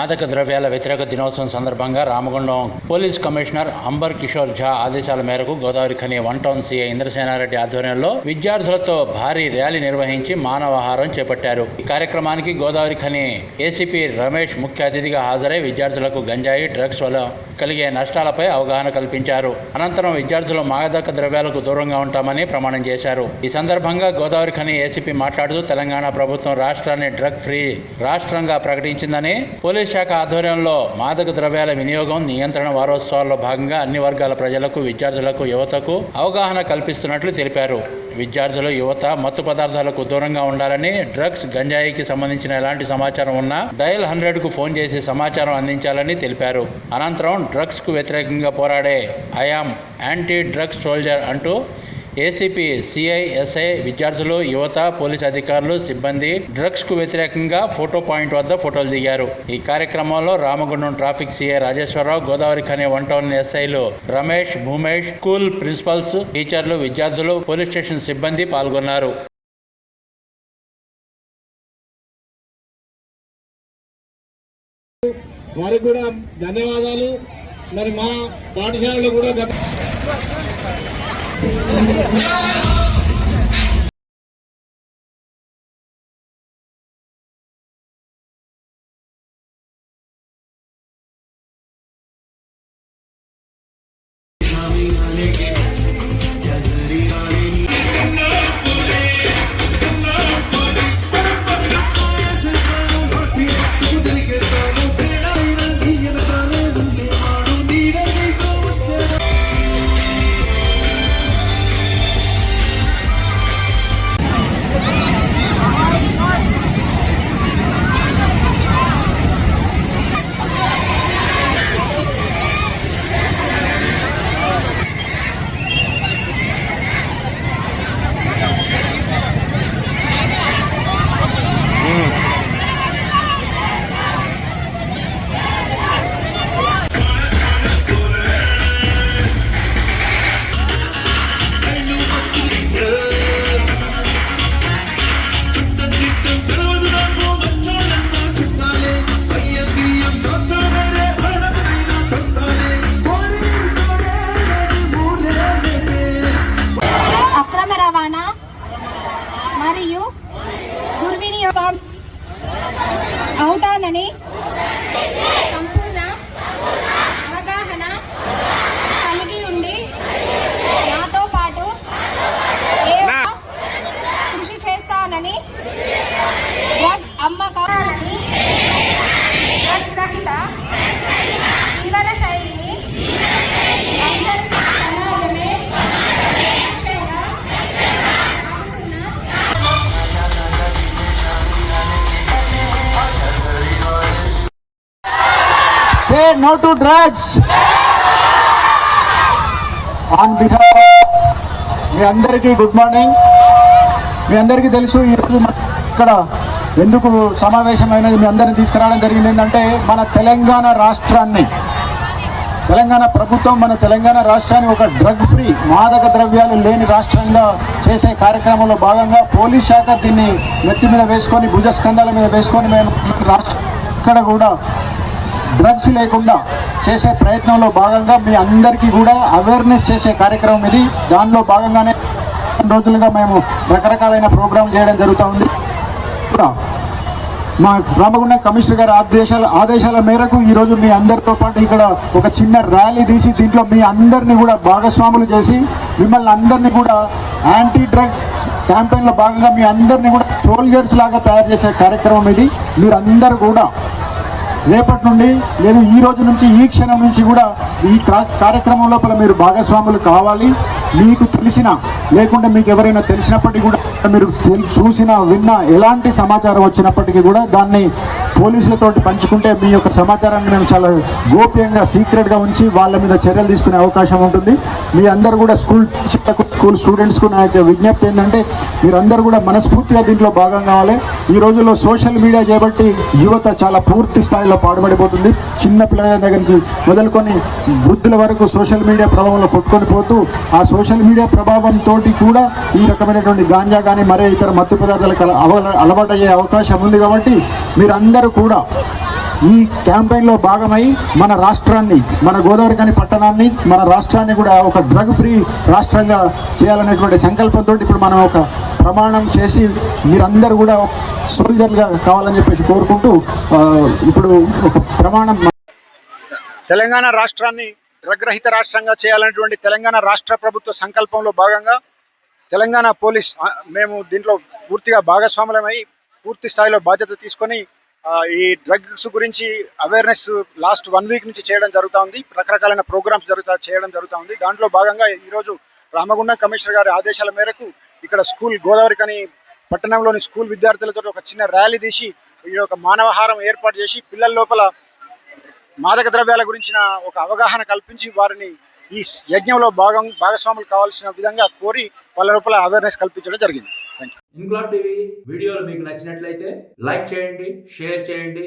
మాదక ద్రవ్యాల వ్యతిరేక దినోత్సవం సందర్భంగా Ramagundam police commissioner amber Kishore Jha ఆదేశాల మేరకు Godavari Khani one town CI Indrasena Reddy ఆధ్వర్యంలో విద్యార్థులతో భారీ ర్యాలీ నిర్వహించి మానవహారం చేపట్టారు. ఈ కార్యక్రమానికి గోదావరి ఖని ఏసీపీ రమేష్ ముఖ్య అతిథిగా హాజరై విద్యార్థులకు గంజాయి డ్రగ్స్ వల్ల కలిగే నష్టాలపై అవగాహన కల్పించారు. అనంతరం విద్యార్థులు మాదక ద్రవ్యాలకు దూరంగా ఉంటామని ప్రమాణం చేశారు. ఈ సందర్భంగా గోదావరి ఖని ఏసీపీ మాట్లాడుతూ తెలంగాణ ప్రభుత్వం రాష్ట్రాన్ని డ్రగ్ ఫ్రీ రాష్ట్రంగా ప్రకటించిందని పోలీస్ శాఖ ఆధ్వర్యంలో మాదక ద్రవ్యాల వినియోగం నియంత్రణ వారోత్సవాల్లో భాగంగా అన్ని వర్గాల ప్రజలకు విద్యార్థులకు యువతకు అవగాహన కల్పిస్తున్నట్లు తెలిపారు. విద్యార్థులు యువత మత్తు పదార్థాలకు దూరంగా ఉండాలని డ్రగ్స్ గంజాయికి సంబంధించిన ఎలాంటి సమాచారం ఉన్నా డయల్ హండ్రెడ్కు ఫోన్ చేసి సమాచారం అందించాలని తెలిపారు. అనంతరం డ్రగ్స్కు వ్యతిరేకంగా పోరాడే I am anti drugs soldier అంటూ ACP C I S I విద్యార్థులు యువత పోలీస్ అధికారులు సిబ్బంది డ్రగ్స్కు వ్యతిరేకంగా ఫోటో పాయింట్ వద్ద ఫోటోలు దిగారు. ఈ కార్యక్రమంలో Ramagundam traffic CI Rajeshwararao Godavari Khani one town ఎస్ఐలు రమేష్ భూమేష్ స్కూల్ ప్రిన్సిపల్స్ టీచర్లు విద్యార్థులు పోలీస్ స్టేషన్ సిబ్బంది పాల్గొన్నారు. వారికి కూడా ధన్యవాదాలు. మరి మా పాఠశాలలో కూడా say no to drugs on behalf మీ అందరికీ గుడ్ మార్నింగ్ మీ అందరికీ తెలుసు ఈరోజు ఇక్కడ ఎందుకు సమావేశమైనది మీ అందరిని తీసుకురావడం జరిగింది ఏంటంటే మన తెలంగాణ రాష్ట్రాన్ని తెలంగాణ ప్రభుత్వం మన తెలంగాణ రాష్ట్రాన్ని ఒక డ్రగ్ ఫ్రీ మాదక ద్రవ్యాలు లేని రాష్ట్రంగా చేసే కార్యక్రమంలో భాగంగా పోలీస్ శాఖ దీన్ని నెత్తి మీద వేసుకొని భుజస్కంధాల మీద వేసుకొని మేము రాష్ట్ర ఇక్కడ కూడా డ్రగ్స్ లేకుండా చేసే ప్రయత్నంలో భాగంగా మీ అందరికీ కూడా అవేర్నెస్ చేసే కార్యక్రమం ఇది. దానిలో భాగంగానే రోజులుగా మేము రకరకాలైన ప్రోగ్రాం చేయడం జరుగుతూ ఉంది కూడా మా రామగుండ కమిషనర్ గారి ఆదేశాల ఆదేశాల మేరకు ఈరోజు మీ అందరితో పాటు ఇక్కడ ఒక చిన్న ర్యాలీ తీసి దీంట్లో మీ అందరినీ కూడా భాగస్వాములు చేసి మిమ్మల్ని అందరినీ కూడా యాంటీ డ్రగ్ క్యాంపెయిన్లో భాగంగా మీ అందరినీ కూడా సోల్జర్స్ లాగా తయారు చేసే కార్యక్రమం ఇది. మీరందరూ కూడా రేపటి నుండి లేదు ఈ రోజు నుంచి ఈ క్షణం నుంచి కూడా ఈ క్రా- కార్యక్రమం లోపల మీరు భాగస్వాములు కావాలి. మీకు తెలిసిన లేకుంటే మీకు ఎవరైనా తెలిసినప్పటికీ కూడా మీరు చూసిన విన్న ఎలాంటి సమాచారం వచ్చినప్పటికీ కూడా దాన్ని పోలీసులతోటి పంచుకుంటే మీ యొక్క సమాచారాన్ని మేము చాలా గోప్యంగా సీక్రెట్గా ఉంచి వాళ్ళ మీద చర్యలు తీసుకునే అవకాశం ఉంటుంది. మీ అందరూ కూడా స్కూల్ స్కూల్ స్టూడెంట్స్కు నా యొక్క విజ్ఞప్తి ఏంటంటే మీరందరూ కూడా మనస్ఫూర్తిగా దీంట్లో భాగం కావాలి. ఈ రోజుల్లో సోషల్ మీడియా చేయబట్టి యువత చాలా పూర్తి స్థాయిలో పాడుబడిపోతుంది. చిన్న పిల్లల దగ్గర నుంచి మొదలుకొని వృద్ధుల వరకు సోషల్ మీడియా ప్రభావంలో కొట్టుకొని పోతూ ఆ సోషల్ మీడియా ప్రభావంతో కూడా ఈ రకమైనటువంటి గాంజా కానీ మరే ఇతర మత్తు పదార్థాలకు అవ- అలవాటయ్యే అవకాశం ఉంది కాబట్టి మీరందరూ కూడా ఈ క్యాంపెయిన్లో భాగమై మన రాష్ట్రాన్ని మన గోదావరి కాని పట్టణాన్ని మన రాష్ట్రాన్ని కూడా ఒక డ్రగ్ ఫ్రీ రాష్ట్రంగా చేయాలనేటువంటి సంకల్పంతో ఇప్పుడు మనం ఒక ప్రమాణం చేసి మీరందరూ కూడా సోల్జర్లుగా కావాలని చెప్పేసి కోరుకుంటూ ఇప్పుడు ఒక ప్రమాణం తెలంగాణ రాష్ట్రాన్ని డ్రగ్ రహిత రాష్ట్రంగా చేయాలనేటువంటి తెలంగాణ రాష్ట్ర ప్రభుత్వ సంకల్పంలో భాగంగా తెలంగాణ పోలీస్ మేము దీంట్లో పూర్తిగా భాగస్వాములమై పూర్తి స్థాయిలో బాధ్యత తీసుకొని ఈ డ్రగ్స్ గురించి అవేర్నెస్ లాస్ట్ వన్ వీక్ నుంచి చేయడం జరుగుతూ ఉంది. రకరకాలైన ప్రోగ్రామ్స్ జరుగుతా చేయడం జరుగుతూ ఉంది. దాంట్లో భాగంగా ఈరోజు రామగుండం కమిషనర్ గారి ఆదేశాల మేరకు ఇక్కడ స్కూల్ గోదావరి కానీ పట్టణంలోని స్కూల్ విద్యార్థులతో ఒక చిన్న ర్యాలీ తీసి ఈ ఒక మానవహారం ఏర్పాటు చేసి పిల్లల లోపల మాదక ద్రవ్యాల గురించిన ఒక అవగాహన కల్పించి వారిని ఈ యజ్ఞంలో భాగం భాగస్వాములు కావాల్సిన విధంగా కోరి వాళ్ళ లోపల అవేర్నెస్ కల్పించడం జరిగింది. థ్యాంక్ యూ టీవీ వీడియోలు మీకు నచ్చినట్లయితే లైక్ చేయండి షేర్ చేయండి